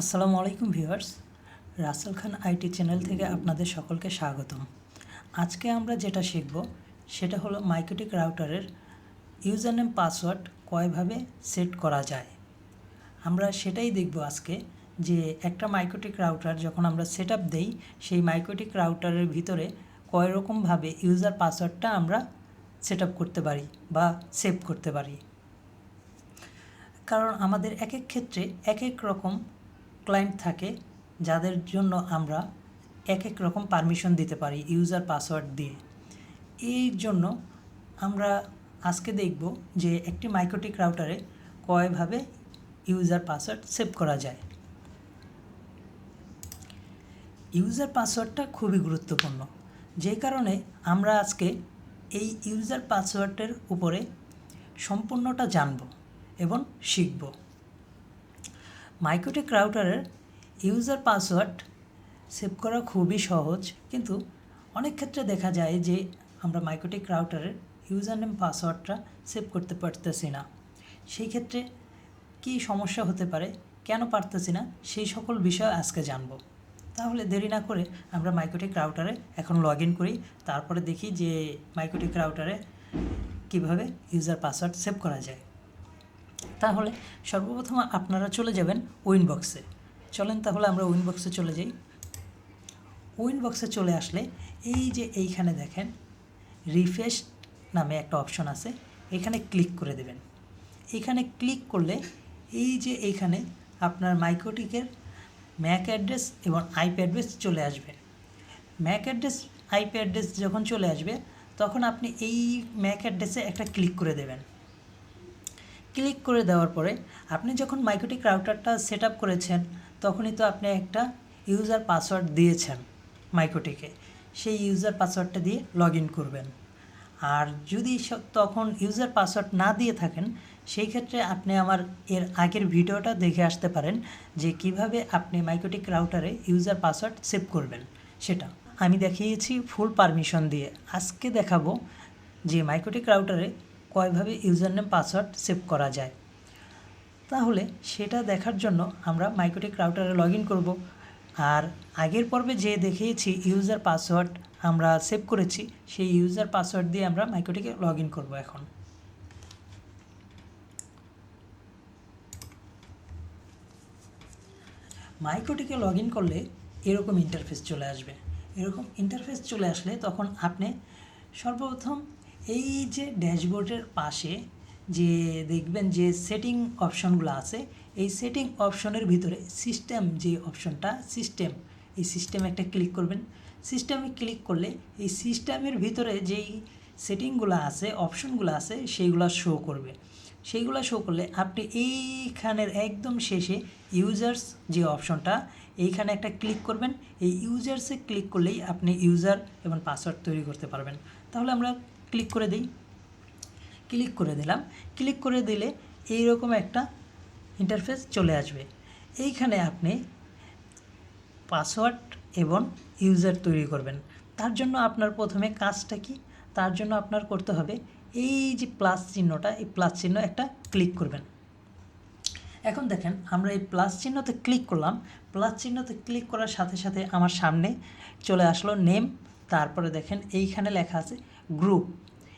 আসসালামু আলাইকুম viewers. Rasel Khan IT channel থেকে আপনাদের সকলকে স্বাগতম। আজকে আমরা যেটা শিখব, সেটা হলো মাইক্রোটিক রাউটারের ইউজার নেম পাসওয়ার্ড কয়ভাবে সেট করা যায়। আমরা সেটাই দেখব আজকে যে একটা মাইক্রোটিক রাউটার যখন আমরা সেট আপ দেই, সেই মাইক্রোটিক রাউটারের ভিতরে কয় রকমভাবে ইউজার পাসওয়ার্ডটা আমরা সেট আপ করতে পারি বা সেভ করতে পারি। কারণ আমাদের এক এক ক্ষেত্রে এক এক রকম ক্লায়েন্ট থাকে, যাদের জন্য আমরা এক এক রকম পারমিশন দিতে পারি ইউজার পাসওয়ার্ড দিয়ে। এই জন্য আমরা আজকে দেখব যে একটি মাইক্রোটিক রাউটারে কয়ভাবে ইউজার পাসওয়ার্ড সেভ করা যায়। ইউজার পাসওয়ার্ডটা খুবই গুরুত্বপূর্ণ। যে কারণে আমরা আজকে এই ইউজার পাসওয়ার্ডের উপরে সম্পূর্ণটা জানব এবং শিখব। মাইক্রোটেক রাউটারের ইউজার পাসওয়ার্ড সেভ করা খুবই সহজ, কিন্তু অনেক ক্ষেত্রে দেখা যায় যে আমরা মাইক্রোটেক রাউটারের ইউজার নেম পাসওয়ার্ডটা সেভ করতে পারতেছি না। সেই ক্ষেত্রে কী সমস্যা হতে পারে, কেন পারতেছি না, সেই সকল বিষয় আজকে জানব। তাহলে দেরি না করে আমরা মাইক্রোটেক রাউটারে এখন লগ ইন করি, তারপরে দেখি যে মাইক্রোটেক রাউটারে কীভাবে ইউজার পাসওয়ার্ড সেভ করা যায়। তাহলে সর্বপ্রথম আপনারা চলে যাবেন উইন বক্সে চলেন তাহলে আমরা উইন বক্সে চলে যাই। উইন বক্সে চলে আসলে এই যে এইখানে দেখেন রিফ্রেশ নামে একটা অপশন আছে, এখানে ক্লিক করে দেবেন। এখানে ক্লিক করলে এই যে এইখানে আপনার মাইক্রোটিকের ম্যাক অ্যাড্রেস এবং আইপি অ্যাড্রেস চলে আসবে। ম্যাক অ্যাড্রেস আইপি অ্যাড্রেস যখন চলে আসবে, তখন আপনি এই ম্যাক অ্যাড্রেসে একটা ক্লিক করে দেবেন। ক্লিক করে দেওয়ার পরে আপনি যখন মাইক্রোটিক রাউটারটা সেট আপ করেছেন, তখনই তো আপনি একটা ইউজার পাসওয়ার্ড দিয়েছেন মাইক্রোটিকে। সেই ইউজার পাসওয়ার্ডটা দিয়ে লগ ইন করবেন। আর যদি তখন ইউজার পাসওয়ার্ড না দিয়ে থাকেন, সেই ক্ষেত্রে আপনি আমার এর আগের ভিডিওটা দেখে আসতে পারেন যে কীভাবে আপনি মাইক্রোটিক রাউটারে ইউজার পাসওয়ার্ড সেভ করবেন সেটা। আমি দেখিয়েছি ফুল পারমিশন দিয়ে। আজকে দেখাবো যে মাইক্রোটিক রাউটারে কয়ভাবে ইউজার নেম পাসওয়ার্ড সেভ করা যায়। তাহলে সেটা দেখার জন্য আমরা মাইক্রোটিক রাউটারে লগ ইন করব। আর আগের পর্বে যে দেখিয়েছি ইউজার পাসওয়ার্ড আমরা সেভ করেছি, সেই ইউজার পাসওয়ার্ড দিয়ে আমরা মাইক্রোটিকে লগ ইন করব এখন। মাইক্রোটিকে লগ ইন করলে এরকম ইন্টারফেস চলে আসবে। এরকম ইন্টারফেস চলে আসলে তখন আপনি সর্বপ্রথম এই যে ড্যাশবোর্ডের পাশে যে দেখবেন যে সেটিং অপশনগুলো আছে, এই সেটিং অপশনের ভিতরে সিস্টেম যে অপশনটা, সিস্টেম, এই সিস্টেমে একটা ক্লিক করবেন। সিস্টেমে ক্লিক করলে এই সিস্টেমের ভিতরে যেই সেটিংগুলো আছে, অপশনগুলো আছে, সেইগুলো শো করবে। সেইগুলো শো করলে আপনি এইখানের একদম শেষে ইউজার্স যে অপশনটা, এইখানে একটা ক্লিক করবেন। এই ইউজার্সে ক্লিক করলেই আপনি ইউজার এবং পাসওয়ার্ড তৈরি করতে পারবেন। তাহলে আমরা ক্লিক করে দিই। ক্লিক করে দিলাম। ক্লিক করে দিলে এইরকম একটা ইন্টারফেস চলে আসবে। এইখানে আপনি পাসওয়ার্ড এবং ইউজার তৈরি করবেন। তার জন্য আপনার প্রথমে কাজটা কি? তার জন্য আপনার করতে হবে এই যে প্লাস চিহ্নটা, এই প্লাস চিহ্ন একটা ক্লিক করবেন। এখন দেখেন, আমরা এই প্লাস চিহ্নতে ক্লিক করলাম। প্লাস চিহ্নতে ক্লিক করার সাথে সাথে আমার সামনে চলে আসলো নেম তারপরে দেখেন এইখানে লেখা আছে গ্রুপ।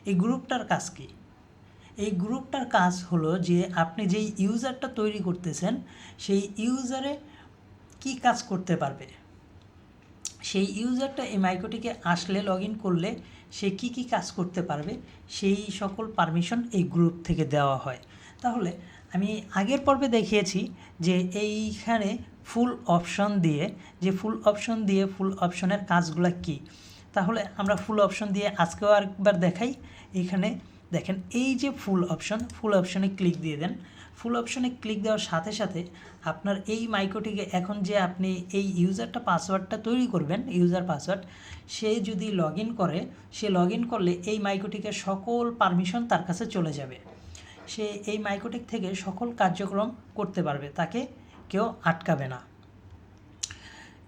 এই গ্রুপটার কাজ কী? এই গ্রুপটার কাজ হলো যে আপনি যেই ইউজারটা তৈরি করতেছেন, সেই ইউজারে কি কাজ করতে পারবে? সেই ইউজারটা এই মাইক্রোটিকে আসলে লগ ইন করলে সে কি কি কাজ করতে পারবে, সেই সকল পারমিশন এই গ্রুপ থেকে দেওয়া হয়। তাহলে আমি আগের পর্বে দেখিয়েছি যে এইখানে ফুল অপশন দিয়ে, যে ফুল অপশন দিয়ে ফুল অপশনের কাজগুলো কি? তাহলে আমরা ফুল অপশন দিয়ে আজকেও আরেকবার দেখাই। এখানে দেখেন, এই যে ফুল অপশন ফুল অপশনে ক্লিক দিয়ে দেন। ফুল অপশনে ক্লিক দেওয়ার সাথে সাথে আপনার এই মাইক্রোটিকে এখন যে আপনি এই ইউজারটা পাসওয়ার্ডটা তৈরি করবেন ইউজার পাসওয়ার্ড সে যদি লগ করে, সে লগ করলে এই মাইক্রোটিকের সকল পারমিশন তার কাছে চলে যাবে। সে এই মাইক্রোটিক থেকে সকল কার্যক্রম করতে পারবে, তাকে কেউ আটকাবে না।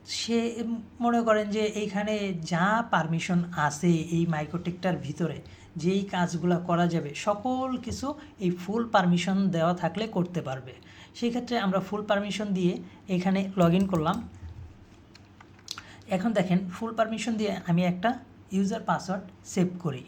সে মনে করেন যে এইখানে যা পারমিশন আছে এই মাইক্রোটেকটার ভিতরে, যেই কাজগুলো করা যাবে, সকল কিছু এই ফুল পারমিশন দেওয়া থাকলে করতে পারবে। সেই ক্ষেত্রে আমরা ফুল পারমিশন দিয়ে এখানে লগ করলাম। এখন দেখেন ফুল পারমিশন দিয়ে আমি একটা ইউজার পাসওয়ার্ড সেভ করি।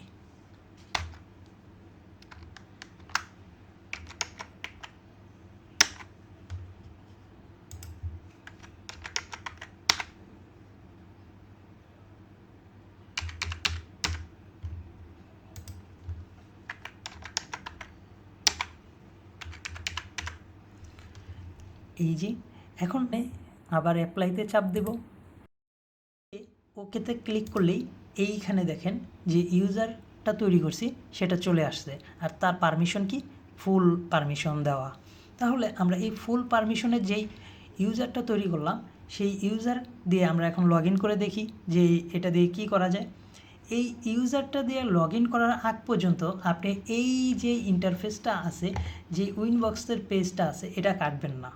এই যে, এখন আবার অ্যাপ্লাইতে চাপ দেব। ওকেতে ক্লিক করলেই এইখানে দেখেন যে ইউজারটা তৈরি করছি, সেটা চলে আসছে। আর তার পারমিশন কি? ফুল পারমিশন দেওয়া। তাহলে আমরা এই ফুল পারমিশনের যেই ইউজারটা তৈরি করলাম, সেই ইউজার দিয়ে আমরা এখন লগ করে দেখি যে এটা দিয়ে কি করা যায়। এই ইউজারটা দিয়ে লগ করার আগ পর্যন্ত আপনি এই যে ইন্টারফেসটা আছে, যে উইনবক্সের পেজটা আছে, এটা কাটবেন না।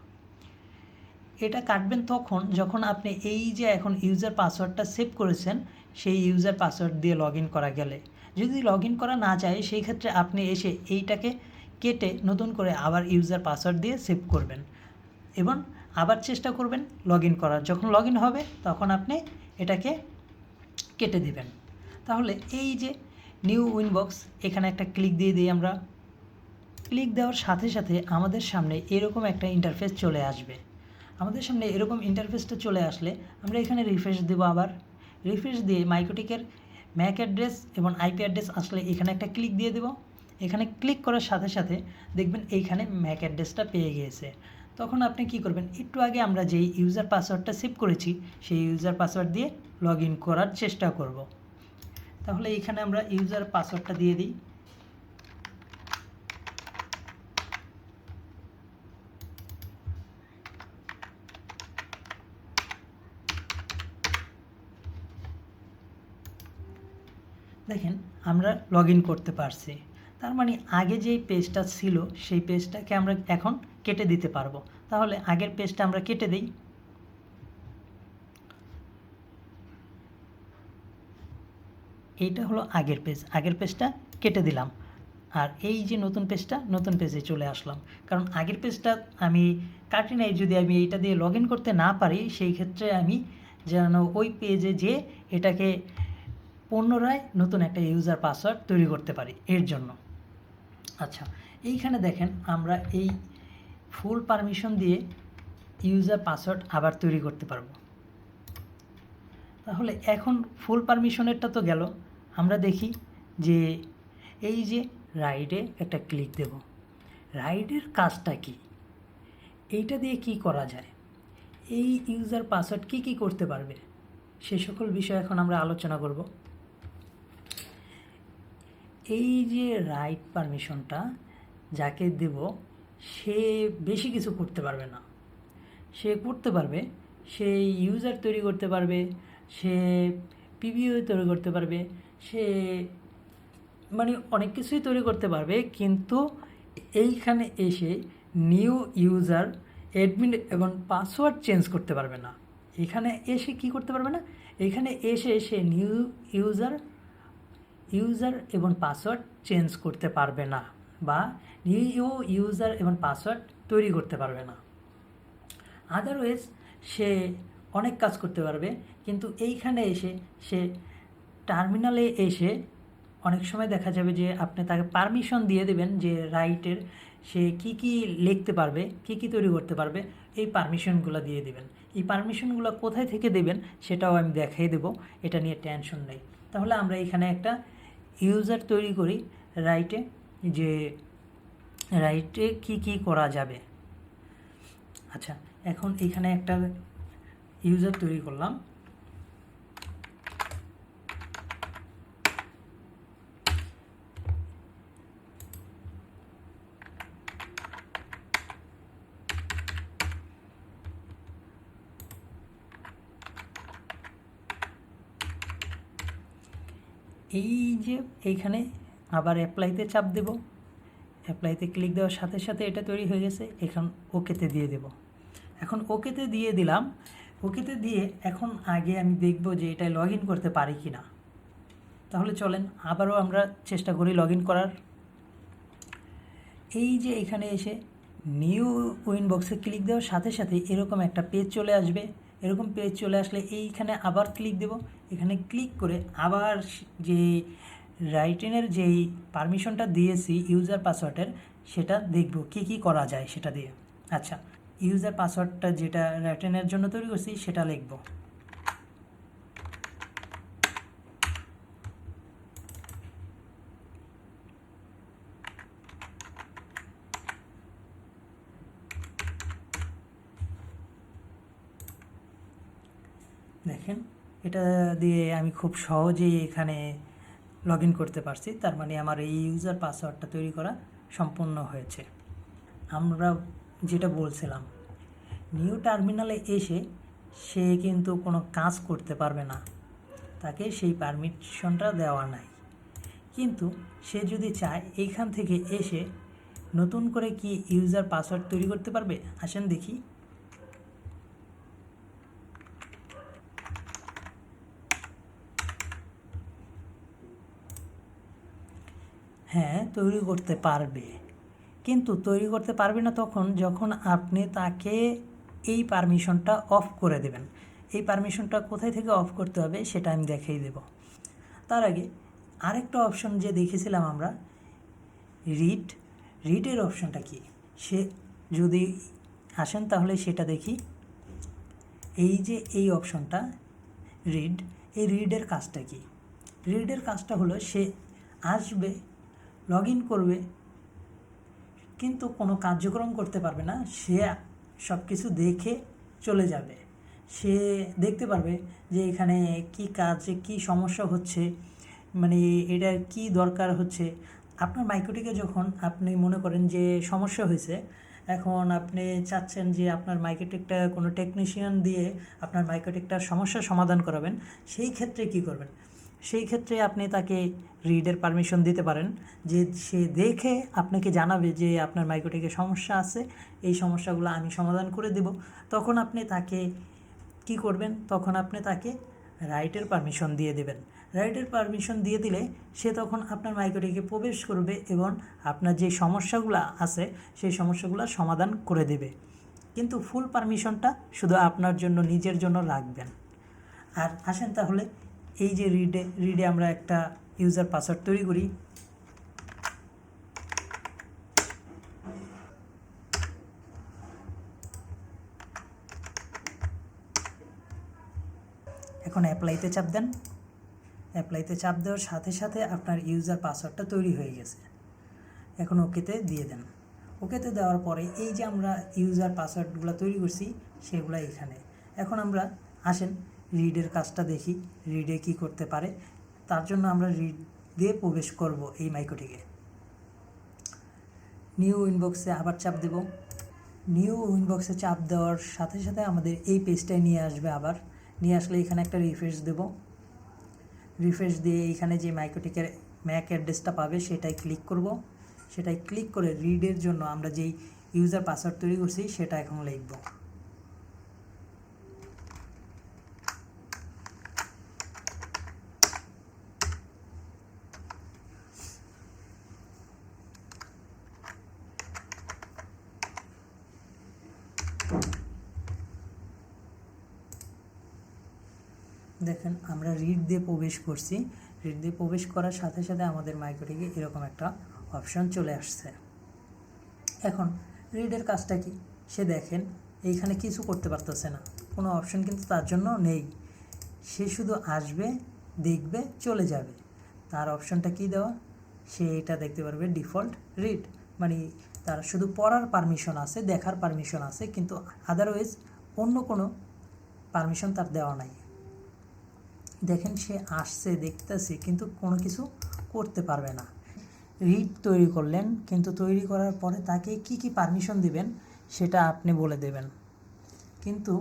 এটা কাটবেন তখন যখন আপনি এই যে এখন ইউজার পাসওয়ার্ডটা সেভ করেছেন, সেই ইউজার পাসওয়ার্ড দিয়ে লগ ইন করা গেলে। যদি লগ ইন করা না যায়, সেই ক্ষেত্রে আপনি এসে এইটাকে কেটে নতুন করে আবার ইউজার পাসওয়ার্ড দিয়ে সেভ করবেন। এবং আবার চেষ্টা করবেন লগ ইন করার। যখন লগ ইন হবে, তখন আপনি এটাকে কেটে দিবেন। তাহলে এই যে নিউ উইনবক্স এখানে একটা ক্লিক দিয়ে দিই আমরা। ক্লিক দেওয়ার সাথে সাথে আমাদের সামনে এরকম একটা ইন্টারফেস চলে আসবে। আমাদের সামনে এরকম ইন্টারফেসটা চলে আসলে আমরা এখানে রিফ্রেশ দেবো আবার। রিফ্রেশ দিয়ে মাইক্রোটিকের ম্যাক অ্যাড্রেস এবং আইপি অ্যাড্রেস আসলে এখানে একটা ক্লিক দিয়ে দেবো। এখানে ক্লিক করার সাথে সাথে দেখবেন এইখানে ম্যাক অ্যাড্রেসটা পেয়ে গিয়েছে। তখন আপনি কি করবেন? একটু আগে আমরা যেই ইউজার পাসওয়ার্ডটা সেভ করেছি, সেই ইউজার পাসওয়ার্ড দিয়ে লগ ইন করার চেষ্টা করব। তাহলে এখানে আমরা ইউজার পাসওয়ার্ডটা দিয়ে দিই। দেখেন, আমরা লগ করতে পারছি। তার মানে আগে যেই পেজটা ছিল, সেই পেজটাকে আমরা এখন কেটে দিতে পারব। তাহলে আগের পেজটা আমরা কেটে দিই। এইটা হলো আগের পেজ আগের পেজটা কেটে দিলাম। আর এই যে নতুন পেজটা নতুন পেজে চলে আসলাম। কারণ আগের পেজটা আমি কাটি নাই। যদি আমি এইটা দিয়ে লগ করতে না পারি, সেই ক্ষেত্রে আমি যেন ওই পেজে যে এটাকে পুনরায় নতুন একটা ইউজার পাসওয়ার্ড তৈরি করতে পারি এর জন্য। আচ্ছা এইখানে দেখেন আমরা এই ফুল পারমিশন দিয়ে ইউজার পাসওয়ার্ড আবার তৈরি করতে পারব। তাহলে এখন ফুল পারমিশনেরটা তো গেল। আমরা দেখি যে এই যে রাইডে একটা ক্লিক দেব। রাইডের কাজটা কি? এইটা দিয়ে কি করা যায়? এই ইউজার পাসওয়ার্ড কি কি করতে পারবে? সে সকল বিষয় এখন আমরা আলোচনা করব। এই যে রাইট পারমিশনটা যাকে দেব, সে বেশি কিছু করতে পারবে না। সে করতে পারবে, সে ইউজার তৈরি করতে পারবে, সে পিভিও তৈরি করতে পারবে, সে মানে অনেক কিছুই তৈরি করতে পারবে, কিন্তু এইখানে এসে নিউ ইউজার অ্যাডমিন এবং পাসওয়ার্ড চেঞ্জ করতে পারবে না। এখানে এসে কি করতে পারবে না? এখানে এসে সে নিউ ইউজার ইউজার এবং পাসওয়ার্ড চেঞ্জ করতে পারবে না বা নিউ ইউজার এবং পাসওয়ার্ড তৈরি করতে পারবে না। আদারওয়াইজ সে অনেক কাজ করতে পারবে, কিন্তু এইখানে এসে, সে টার্মিনালে এসে অনেক সময় দেখা যাবে যে আপনি তাকে পারমিশন দিয়ে দেবেন যে রাইটের সে কি কি লিখতে পারবে, কি কি তৈরি করতে পারবে, এই পারমিশনগুলো দিয়ে দেবেন। এই পারমিশনগুলো কোথায় থেকে দেবেন, সেটাও আমি দেখাই দেবো, এটা নিয়ে টেনশন নেই। তাহলে আমরা এখানে একটা ইউজার তৈরি করি রাইটে যে রাইটে কি কি করা যাবে। আচ্ছা এখন এখানে একটা ইউজার তৈরি করলাম। এই যে এইখানে আবার অ্যাপ্লাইতে চাপ দেব। অ্যাপ্লাইতে ক্লিক দেওয়ার সাথে সাথে এটা তৈরি হয়ে গেছে। এখন ওকেতে দিয়ে দেব। এখন ওকেতে দিয়ে দিলাম। ওকেতে দিয়ে এখন আগে আমি দেখব যে এটা লগ ইন করতে পারি কি না তাহলে চলেন আবারও আমরা চেষ্টা করি লগ ইন করার। এই যে এখানে এসে নিউ উইন বক্সে ক্লিক দেওয়ার সাথে সাথে এরকম একটা পেজ চলে আসবে। এরকম পেজ চলে আসলে এইখানে আবার ক্লিক দেব। এখানে ক্লিক করে আবার যে রাইটেনের যেই পারমিশনটা দিয়েছি ইউজার পাসওয়ার্ডের সেটা দেখব কি কি করা যায় সেটা দিয়ে। আচ্ছা ইউজার পাসওয়ার্ডটা যেটা রাইটেনের জন্য তৈরি করছি, সেটা লিখব। দেখেন এটা দিয়ে আমি খুব সহজেই এখানে লগ ইন করতে পারছি। তার মানে আমার এই ইউজার পাসওয়ার্ডটা তৈরি করা সম্পূর্ণ হয়েছে। আমরা যেটা বলছিলাম নিউ টার্মিনালে এসে সে কিন্তু কোনো কাজ করতে পারবে না। তাকে সেই পারমিশনটা দেওয়া নাই। কিন্তু সে যদি চায় এইখান থেকে এসে নতুন করে কি ইউজার পাসওয়ার্ড তৈরি করতে পারবে? আসেন দেখি হ্যাঁ তৈরি করতে পারবে। কিন্তু তৈরি করতে পারবে না তখন যখন আপনি তাকে এই পারমিশনটা অফ করে দেবেন। এই পারমিশনটা কোথায় থেকে অফ করতে হবে সেটা আমি দেখিয়ে দেব। তার আগে আরেকটা অপশন যে দেখেছিলাম আমরা, রিড। রিডের অপশনটা কি? সে যদি আসেন তাহলে সেটা দেখি। এই যে এই অপশনটা, রিড। এই রিডের কাজটা কি? রিডের কাজটা হলো সে আসবে লগ ইন করবে, কিন্তু কোনো কার্যক্রম করতে পারবে না। সে সব কিছু দেখে চলে যাবে। সে দেখতে পারবে যে এখানে কি কাজে কি সমস্যা হচ্ছে মানে এটা কি দরকার হচ্ছে। আপনার মাইক্রোটিকে যখন আপনি মনে করেন যে সমস্যা হয়েছে, এখন আপনি চাচ্ছেন যে আপনার মাইক্রোটেকটা কোনো টেকনিশিয়ান দিয়ে আপনার মাইক্রোটেকটার সমস্যার সমাধান করাবেন, সেই ক্ষেত্রে কি করবেন? সেই ক্ষেত্রে আপনি তাকে রিডের পারমিশন দিতে পারেন যে সে দেখে আপনাকে জানাবে যে আপনার মাইক্রোটেকে সমস্যা আছে, এই সমস্যাগুলো আমি সমাধান করে দেব। তখন আপনি তাকে কি করবেন? তখন আপনি তাকে রাইটের পারমিশন দিয়ে দেবেন। রাইটের পারমিশন দিয়ে দিলে সে তখন আপনার মাইক্রোটেকে প্রবেশ করবে এবং আপনার যে সমস্যাগুলো আছে, সেই সমস্যাগুলো সমাধান করে দেবে। কিন্তু ফুল পারমিশনটা শুধু আপনার জন্য, নিজের জন্য রাখবেন আর আসেন তাহলে এই যে রিডে রিডে আমরা একটা ইউজার পাসওয়ার্ড তৈরি করি। এখন অ্যাপ্লাইতে চাপ দেন। অ্যাপ্লাইতে চাপ দেওয়ার সাথে সাথে আপনার ইউজার পাসওয়ার্ডটা তৈরি হয়ে গেছে। এখন ওকেতে দিয়ে দেন। ওকেতে দেওয়ার পরে এই যে আমরা ইউজার পাসওয়ার্ডগুলো তৈরি করছি, সেগুলো এখানে। এখন আমরা আসেন রিডের কাজটা দেখি রিডে কি করতে পারে। তার জন্য আমরা রিড দিয়ে প্রবেশ করব এই মাইক্রোটিকে। নিউ ইনবক্সে আবার চাপ দেব। নিউ ইনবক্সে চাপ দেওয়ার সাথে সাথে আমাদের এই পেজটায় নিয়ে আসবে আবার। নিয়ে আসলে এখানে একটা রিফ্রেশ দেব। রিফ্রেশ দিয়ে এইখানে যে মাইক্রোটিকের ম্যাক অ্যাড্রেসটা পাবে সেটাই ক্লিক করব। সেটাই ক্লিক করে রিডের জন্য আমরা যেই ইউজার পাসওয়ার্ড তৈরি করছি, সেটা এখন লিখব দেখেন আমরা রিড দিয়ে প্রবেশ করছি। রিড দিয়ে প্রবেশ করার সাথে সাথে আমাদের মাইক্রোটিকে এরকম একটা অপশন চলে আসছে। এখন রিডের কাজটা কি? সে দেখেন, এইখানে কিছু করতে পারতেছে না। কোনো অপশন কিন্তু তার জন্য নেই। সে শুধু আসবে, দেখবে, চলে যাবে। তার অপশনটা কি দেওয়া? সে এটা দেখতে পারবে ডিফল্ট রিড মানে তার শুধু পড়ার পারমিশন আছে, দেখার পারমিশন আছে, কিন্তু আদারওয়াইজ অন্য কোনো পারমিশন তার দেওয়া নাই। দেখেন সে আসছে, দেখতেছে, কিন্তু কোনো কিছু করতে পারবে না। রিড তৈরি করলেন, কিন্তু তৈরি করার পরে তাকে কি কি পারমিশন দিবেন সেটা আপনি বলে দেবেন। কিন্তু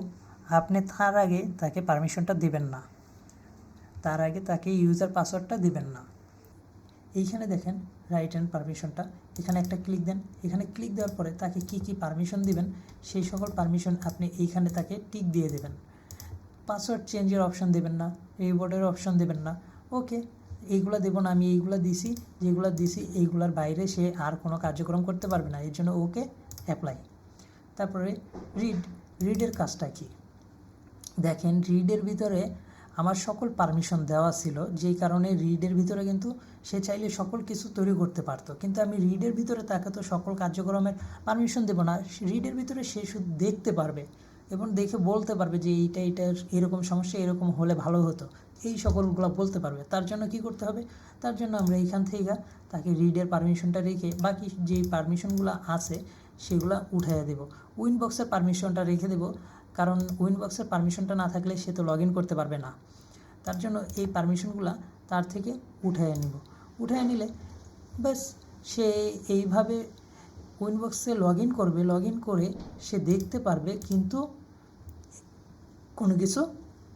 আপনি তার আগে তাকে পারমিশনটা দিবেন না। তার আগে তাকে ইউজার পাসওয়ার্ডটা দিবেন না। এইখানে দেখেন রাইট অ্যান্ড পারমিশনটা এখানে একটা ক্লিক দেন। এখানে ক্লিক দেওয়ার পরে তাকে কি কি পারমিশন দিবেন সেই সকল পারমিশন আপনি এইখানে তাকে টিক দিয়ে দেবেন। পাসওয়ার্ড চেঞ্জের অপশন দেবেন না। রিবোর্ডের অপশন দেবেন না। ওকে এইগুলো দেবো না, আমি এইগুলো দিছি, যেগুলো দিছি, এইগুলোর বাইরে সে আর কোনো কার্যক্রম করতে পারবে না, এর জন্য ওকে অ্যাপ্লাই তারপরে রিড রিডের কাজটা কি? দেখেন রিডের ভিতরে আমার সকল পারমিশন দেওয়া ছিল, যেই কারণে রিডের ভিতরে কিন্তু সে চাইলে সকল কিছু তৈরি করতে পারতো। কিন্তু আমি রিডের ভিতরে তাকে তো সকল কার্যক্রমের পারমিশন দেবো না রিডের ভিতরে সে শুধু দেখতে পারবে। এবং দেখে বলতে পারবে যে এইটা এটা এরকম সমস্যা, এরকম হলে ভালো হতো। এই সকলগুলো বলতে পারবে। তার জন্য কি করতে হবে? তার জন্য আমরা এইখান থেকে তাকে রিডের পারমিশনটা রেখে বাকি যে পারমিশনগুলো আছে সেগুলো উঠাইয়া দেব। উইনবক্সের পারমিশনটা রেখে দেব। কারণ উইনবক্সের পারমিশনটা না থাকলে সে তো লগ করতে পারবে না। তার জন্য এই পারমিশনগুলো তার থেকে উঠাইয়া নিব। উঠাইয়া নিলে ব্যাস, সে এইভাবে উইনবক্সে লগ করবে। লগ করে সে দেখতে পারবে, কিন্তু কোনো কিছু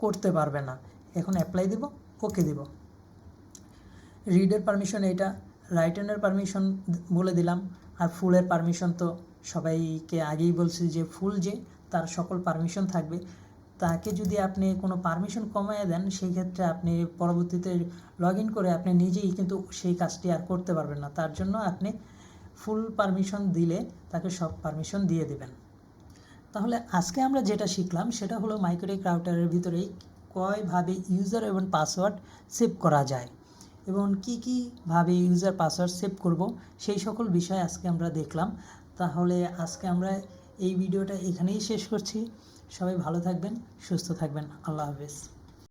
করতে পারবে না। এখন অ্যাপ্লাই দেব ওকে দেব। রিডের পারমিশন এটা রাইটার্নের পারমিশন বলে দিলাম। আর ফুলের পারমিশন তো সবাইকে আগেই বলছি যে ফুল যে তার সকল পারমিশন থাকবে। তাকে যদি আপনি কোনো পারমিশন কমায় দেন সেই ক্ষেত্রে আপনি পরবর্তীতে লগ ইন করে আপনি নিজেই কিন্তু সেই কাজটি আর করতে পারবেন না। তার জন্য আপনি ফুল পারমিশন দিলে তাকে সব পারমিশন দিয়ে দেবেন। তাহলে আজকে আমরা যেটা শিখলাম সেটা হলো মাইক্রোটেক রাউটারের ভিতরে কয়ভাবে ইউজার এবং পাসওয়ার্ড সেভ করা যায় এবং কি কীভাবে ইউজার পাসওয়ার্ড সেভ করব সেই সকল বিষয় আজকে আমরা দেখলাম। তাহলে আজকে আমরা এই ভিডিওটা এখানেই শেষ করছি। সবাই ভালো থাকবেন, সুস্থ থাকবেন। আল্লাহ হাফেজ।